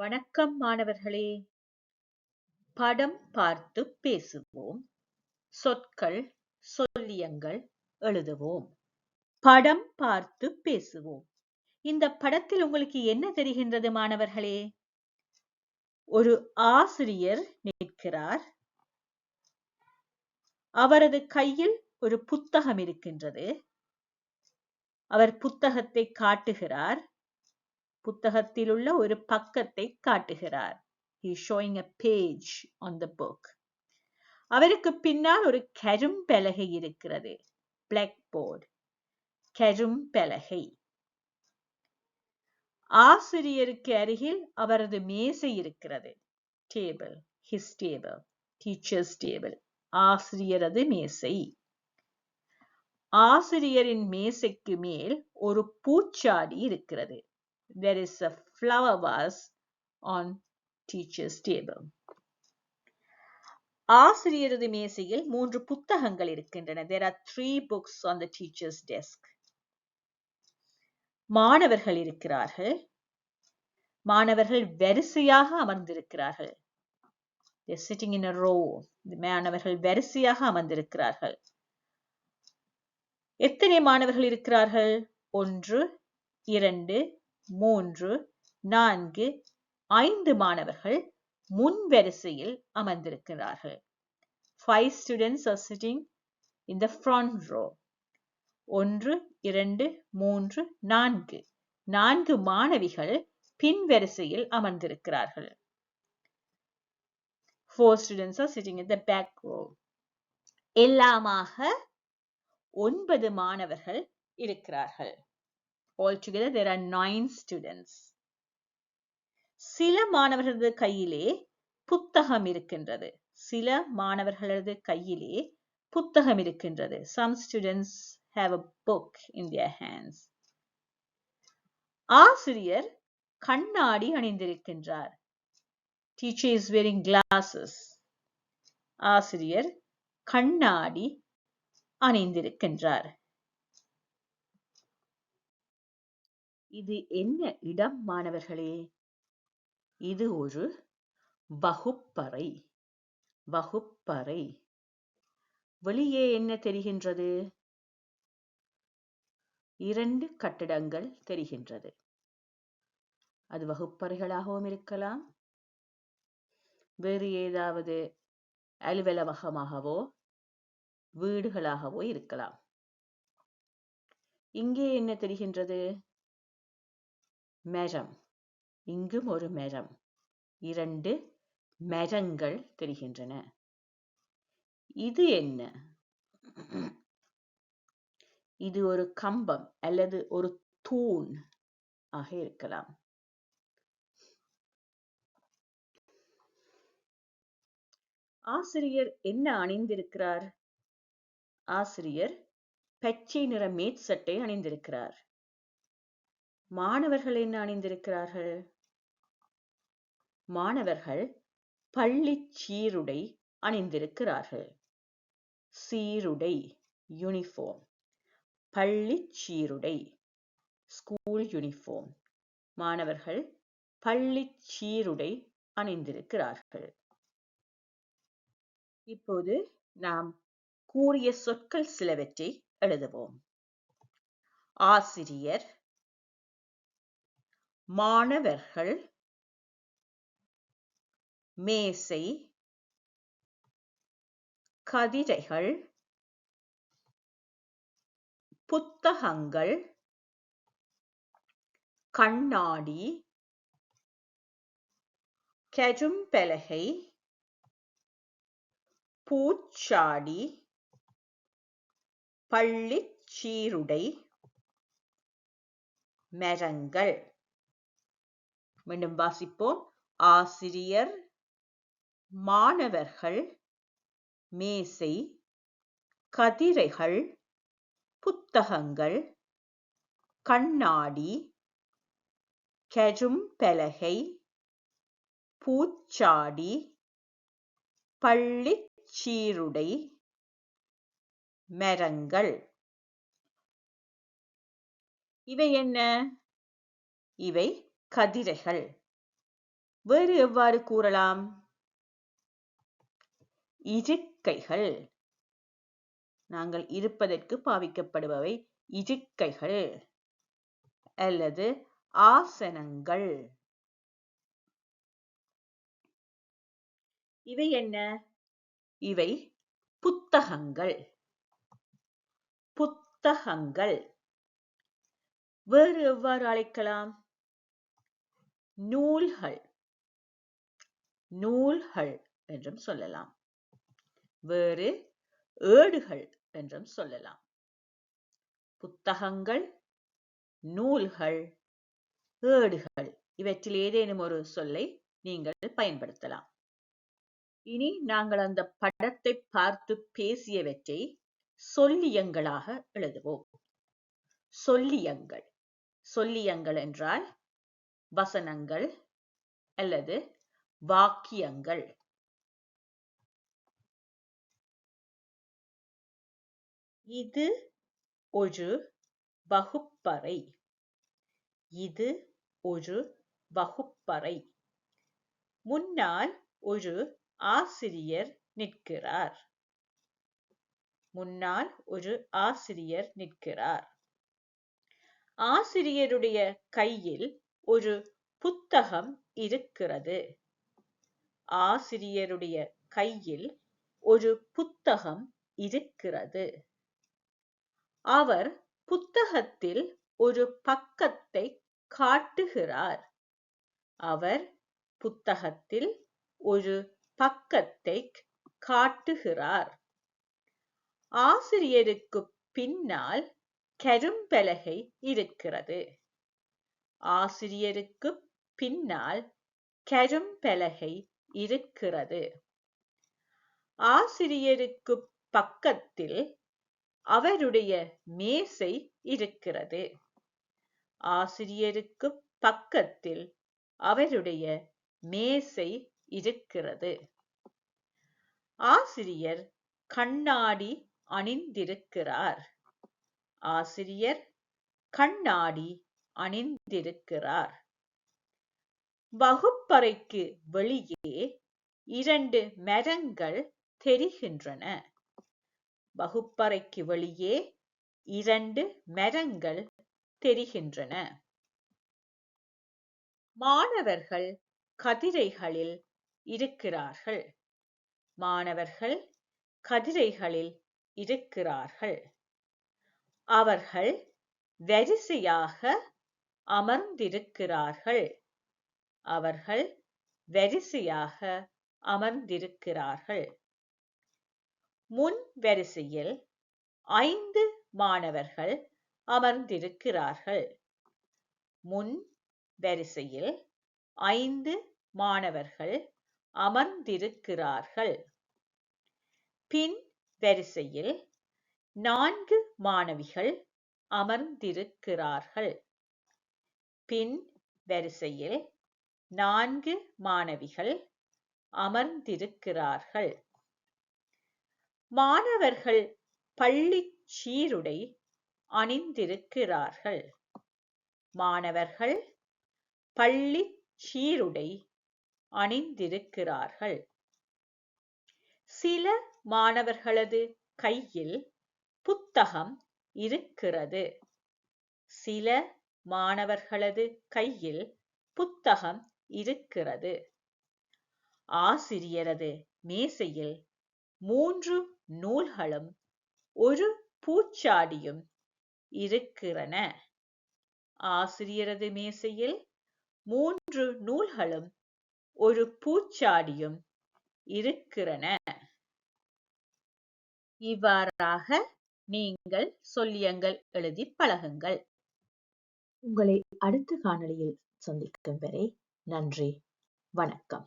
வணக்கம் மாணவர்களே. படம் பார்த்து பேசுவோம். சொற்கள் சொல்லியங்கள் எழுதுவோம். படம் பார்த்து பேசுவோம். இந்த படத்தில் உங்களுக்கு என்ன தெரிகின்றது மாணவர்களே? ஒரு ஆசிரியர் நிற்கிறார். அவரது கையில் ஒரு புத்தகம் இருக்கின்றது. அவர் புத்தகத்தை காட்டுகிறார். புத்தகத்தில் உள்ள ஒரு பக்கத்தை காட்டுகிறார். He showing showing page on the book அவருக்கு பின்னால் ஒரு கரும்பலகை இருக்கிறது. Blackboard. கரும்பலகை ஆசிரியருக்கு அருகில் அவரது மேசை இருக்கிறது. Table his table teacher's table ஆசிரியரது மேசை. ஆசிரியரின் மேசைக்கு மேல் ஒரு பூச்சாடி இருக்கிறது. There is a flower vase on teacher's table. ஆசிரியரது மேசையில் மூன்று புத்தகங்கள் இருக்கின்றன. There are three books on the teacher's desk. மாணவர்கள் இருக்கிறார்கள். மாணவர்கள் வரிசையாக அமர்ந்திருக்கிறார்கள். They're sitting in a row. மாணவர்கள் வரிசையாக அமர்ந்திருக்கிறார்கள். எத்தனை மாணவர்கள் இருக்கிறார்கள்? ஒன்று, இரண்டு, மூன்று நான்கு ஐந்து மாணவர்கள் முன் வரிசையில் அமர்ந்திருக்கிறார்கள். Five students are sitting in the front row ஒன்று இரண்டு மூன்று நான்கு. நான்கு மாணவிகள் பின் வரிசையில் அமர்ந்திருக்கிறார்கள். Four students are sitting in the back row எல்லாமாக ஒன்பது மாணவர்கள் இருக்கிறார்கள். Altogether there are nine students. சில மாணவர்களது கையிலே புத்தகம் இருக்கின்றது. சில மாணவர்களது கையிலே புத்தகம் இருக்கின்றது. Some students have a book in their hands. ஆசிரியர் கண்ணாடி அணிந்திருக்கின்றார். Teacher is wearing glasses. ஆசிரியர் கண்ணாடி அணிந்திருக்கின்றார். இது என்ன இடம் மாணவர்களே? இது ஒரு வகுப்பறை வகுப்பறை. வெளியே என்ன தெரிகின்றது? இரண்டு கட்டிடங்கள் தெரிகின்றது. அது வகுப்பறைகளாகவும் இருக்கலாம். வேறு ஏதாவது அலுவலகமாகவோ வீடுகளாகவோ இருக்கலாம். இங்கே என்ன தெரிகின்றது? மரம் இங்கும் ஒரு மரம் இரண்டு மரங்கள் தெரிகின்றன. இது என்ன? இது ஒரு கம்பம் அல்லது ஒரு தூண் ஆக இருக்கலாம். ஆசிரியர் என்ன அணிந்திருக்கிறார்? ஆசிரியர் பச்சை நிற மேற்சட்டை அணிந்திருக்கிறார். மாணவர்கள் என்ன அணிந்திருக்கிறார்கள்? மாணவர்கள் பள்ளி சீருடை அணிந்திருக்கிறார்கள். சீருடை யூனிஃபார்ம் பள்ளி சீருடை ஸ்கூல் யூனிஃபார்ம் மாணவர்கள் பள்ளி சீருடை அணிந்திருக்கிறார்கள். இப்போது நாம் கூறிய சொற்கள் சிலவற்றை எழுதுவோம். ஆசிரியர் மாணவர்கள் மேசை கதிரைகள் புத்தகங்கள் கண்ணாடி கரும்பலகை பூச்சாடி பள்ளிச் சீருடை மரங்கள் மீண்டும் வாசிப்போம். ஆசிரியர் மாணவர்கள் மேசை கதிரைகள் புத்தகங்கள் கண்ணாடி கரும்பலகை பூச்சாடி பள்ளிச் சீருடை மரங்கள். இவை என்ன? இவை கதிரைகள். வேறு எவ்வாறு கூறலாம்? இருக்கைகள் நாங்கள் இருப்பதற்கு பாவிக்கப்படுபவை இருக்கைகள் அல்லது ஆசனங்கள். இவை என்ன? இவை புத்தகங்கள். புத்தகங்கள். வேறு எவ்வாறு அழைக்கலாம்? நூல்கள். நூல்கள் என்றும் சொல்லலாம். வேறு ஏடுகள் என்றும் சொல்லலாம். புத்தகங்கள் நூல்கள் ஏடுகள் இவற்றில் ஏதேனும் ஒரு சொல்லை நீங்கள் பயன்படுத்தலாம். இனி நாங்கள் அந்த படத்தை பார்த்து பேசியவற்றை சொல்லியங்களாக எழுதுவோம். சொல்லியங்கள். சொல்லியங்கள் என்றால் வசனங்கள் அல்லது வாக்கியங்கள். இது ஒரு வகுப்பறை. இது ஒரு வகுப்பறை. முன்னால் ஒரு ஆசிரியர் நிற்கிறார். முன்னால் ஒரு ஆசிரியர் நிற்கிறார். ஆசிரியருடைய கையில் ஒரு புத்தகம் இருக்கிறது. ஆசிரியருடைய கையில் ஒரு புத்தகம் இருக்கிறது. அவர் புத்தகத்தில் ஒரு பக்கத்தை காட்டுகிறார். அவர் புத்தகத்தில் ஒரு பக்கத்தை காட்டுகிறார். ஆசிரியருக்கு பின்னால் கரும்பலகை இருக்கிறது. ஆசிரியருக்கு பின்னால் கரும்பலகை இருக்கிறது. ஆசிரியருக்கு பக்கத்தில் அவருடைய மேசை இருக்கிறது. ஆசிரியருக்கு பக்கத்தில் அவருடைய மேசை இருக்கிறது. ஆசிரியர் கண்ணாடி அணிந்திருக்கிறார். ஆசிரியர் கண்ணாடி அணிந்திருக்கிறார். வகுப்பறைக்கு வெளியே இரண்டு மரங்கள் தெரிகின்றன. வகுப்பறைக்கு வெளியே இரண்டு மரங்கள் தெரிகின்றன. மாணவர்கள் கதிரைகளில் இருக்கிறார்கள். மாணவர்கள் கதிரைகளில் இருக்கிறார்கள். அவர்கள் வரிசையாக அமர்ந்திருக்கிறார்கள். அவர்கள் வரிசையாக அமர்ந்திருக்கிறார்கள். முன் வரிசையில் ஐந்து மாணவர்கள் அமர்ந்திருக்கிறார்கள். முன் வரிசையில் ஐந்து மாணவர்கள் அமர்ந்திருக்கிறார்கள். பின் வரிசையில் நான்கு மாணவிகள் அமர்ந்திருக்கிறார்கள். பின் வரிசையில் நான்கு மாணவிகள் அமர்ந்திருக்கிறார்கள். மாணவர்கள் பள்ளி சீருடை அணிந்திருக்கிறார்கள். மாணவர்கள் பள்ளி சீருடை அணிந்திருக்கிறார்கள். சில மாணவர்களது கையில் புத்தகம் இருக்கிறது. சில மாணவர்களது கையில் புத்தகம் இருக்கிறது. ஆசிரியரது மேசையில் மூன்று நூல்களும் ஒரு பூச்சாடியும் இருக்கிறன. ஆசிரியரது மேசையில் மூன்று நூல்களும் ஒரு பூச்சாடியும் இருக்கிறன. இவ்வாறாக நீங்கள் சொல்லியங்கள் எழுதி பழகுங்கள். உங்களை அடுத்த காணொளியில் சந்திக்கும் வரை நன்றி வணக்கம்.